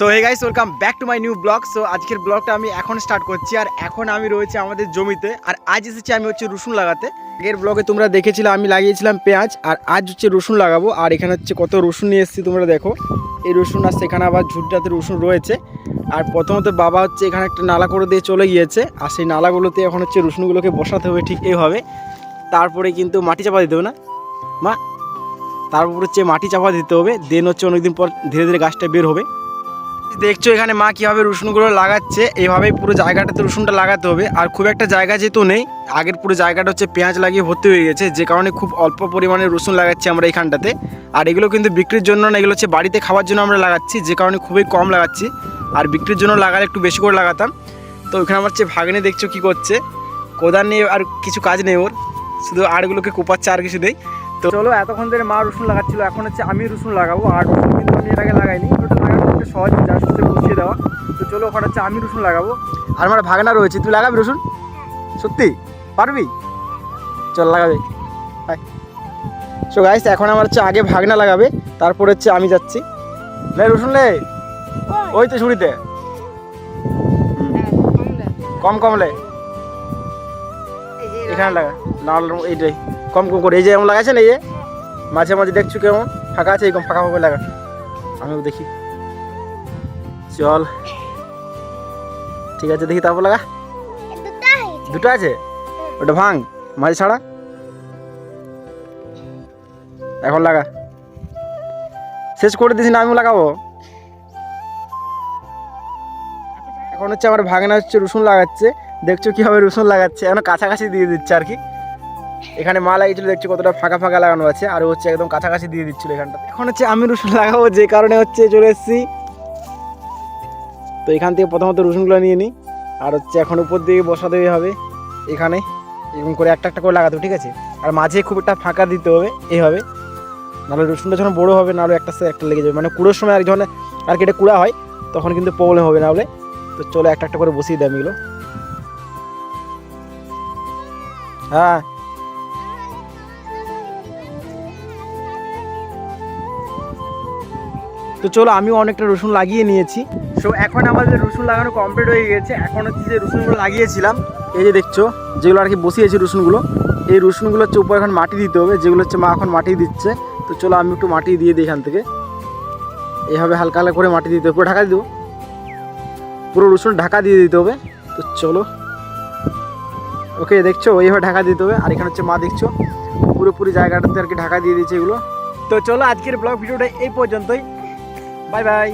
So hey guys welcome back to my new vlog so আজকের ব্লগটা আমি এখন স্টার্ট করছি আর এখন আমি রয়েছে আমাদের জমিতে। আর আজ এসেছি আমি হচ্ছে রসুন লাগাতে। আগের ব্লগে তোমরা দেখেছিলে, আমি লাগিয়েছিলাম পেঁয়াজ, আর আজ হচ্ছে রসুন লাগাবো। আর এখানে হচ্ছে কত রসুন নিয়ে এসেছি তোমরা দেখো। এই রসুন আর সেখানে আবার ঝুটটাতে রসুন রয়েছে। আর প্রথমত বাবা হচ্ছে এখানে একটা নালা করে দিয়ে চলে গিয়েছে। আর সেই নালাগুলোতে এখন হচ্ছে রসুনগুলোকে বসাতে হবে ঠিক এইভাবে। তারপরে কিন্তু মাটি চাপা দিতে হবে না? মা, তারপর হচ্ছে মাটি চাপা দিতে হবে। দেন হচ্ছে অনেকদিন পর ধীরে ধীরে গাছটা বের হবে। দেখছ এখানে মা কীভাবে রসুনগুলো লাগাচ্ছে? এইভাবেই পুরো জায়গাটাতে রসুনটা লাগাতে হবে। আর খুব একটা জায়গা যেহেতু নেই, আগের পুরো জায়গাটা হচ্ছে পেঁয়াজ লাগিয়ে ভর্তি হয়ে গেছে। যে কারণে খুব অল্প পরিমাণে রসুন লাগাচ্ছি আমরা এখানটাতে। আর এগুলো কিন্তু বিক্রির জন্য না, এগুলো হচ্ছে বাড়িতে খাওয়ার জন্য আমরা লাগাচ্ছি। যে কারণে খুবই কম লাগাচ্ছি। আর বিক্রির জন্য লাগালে একটু বেশি করে লাগাতাম। তো ওখানে আমার হচ্ছে ভাগ্নে দেখছ কী করছে। কোদার নিয়ে আর কিছু কাজ নেই ওর। শুধু আড়গুলোকে কোপাচ্ছে, আর কিছু নেই। তো চলো এতক্ষণ ধরে মা রসুন লাগাচ্ছিল এখন হচ্ছে আমি রসুন লাগাবো আর রসুন কিন্তু আমি এর আগে লাগাইনি ওটা লাগানো একটা সহজ জাস্ট হচ্ছে বসিয়ে দেওয়া। তো চলো ওখানে হচ্ছে আমি রসুন লাগাবো। আর আমার ভাগনা রয়েছে তুই লাগাবি রসুন? সত্যি? পারবি? চল লাগাবে। সো গাইস এখন আমার হচ্ছে আগে ভাগনা লাগাবে তারপর হচ্ছে আমি যাচ্ছি। লে রসুন লে ওই তো ছুরিতে কম কম লে এখানে লাগা লাল এইটাই কম কম করে এই যে এমন লাগাচ্ছে না এই যে মাঝে মাঝে দেখছ কেমন? ফাঁকা আছে এরকম ফাঁকা ফাঁকা লাগা। আমিও দেখি। চল। ঠিক আছে দেখি তারপর লাগা। দুটো আছে? ওটা ভাঙ মাঝে ছাড়া। এখন লাগা। শেষ করে দিস না আমিও লাগাবো? এখন হচ্ছে আমার ভাগনা হচ্ছে রসুন লাগাচ্ছে। দেখছ কীভাবে রসুন লাগাচ্ছে? এখন কাছাকাছি দিয়ে দিচ্ছে আর কি। এখানে মা লাগিয়েছিল, দেখছ কতটা ফাঁকা ফাঁকা লাগানো আছে। আর হচ্ছে একদম কাছাকাছি দিয়ে দিচ্ছিল এখানটা এখন হচ্ছে আমি রসুন লাগাবো, যে কারণে হচ্ছে চলে এসেছি। তো এখান থেকে প্রথমত রসুনগুলো নিয়ে নিই। আর হচ্ছে এখন উপর দিকে বসাতে হবে এখানে। এরকম করে একটা একটা করে লাগাতে ঠিক আছে? আর মাঝে খুব একটা ফাঁকা দিতে হবে, এইভাবে। নাহলে রসুনটা যখন বড়ো হবে, নাহলে একটা সাথে একটা লেগে যাবে। মানে কুড়োর সময় আর যখন আর কেটে কুড়া হয়, তখন কিন্তু প্রবলেম হবে না হলে তো চলো একটা একটা করে বসিয়ে দিই আমি এগুলো। হ্যাঁ। তো চলো আমিও অনেকটা রসুন লাগিয়ে নিয়েছি। সো এখন আমাদের রসুন লাগানো কমপ্লিট হয়ে গেছে। এখন হচ্ছে যে রসুনগুলো লাগিয়েছিলাম, এই যে দেখছ, যেগুলো আর কি বসিয়েছি রসুনগুলো, এই রসুনগুলো হচ্ছে উপর এখন মাটি দিতে হবে, যেগুলো হচ্ছে মা এখন মাটি দিচ্ছে। তো চলো আমি একটু মাটি দিয়ে দিই এখান থেকে। এইভাবে হালকা হালকা করে মাটি দিতে হবে, পুরো ঢাকা দেবো। পুরো রসুন ঢাকা দিয়ে দিতে হবে। তো চলো। ওকে, দেখছ? ওইভাবে ঢাকা দিতে হবে। আর এখানে হচ্ছে মা, দেখছ? পুরোপুরি জায়গাটাতে আর কি ঢাকা দিয়ে দিয়েছে এগুলো। তো চলো আজকের ব্লগ ভিডিওটা এই পর্যন্তই। Bye bye.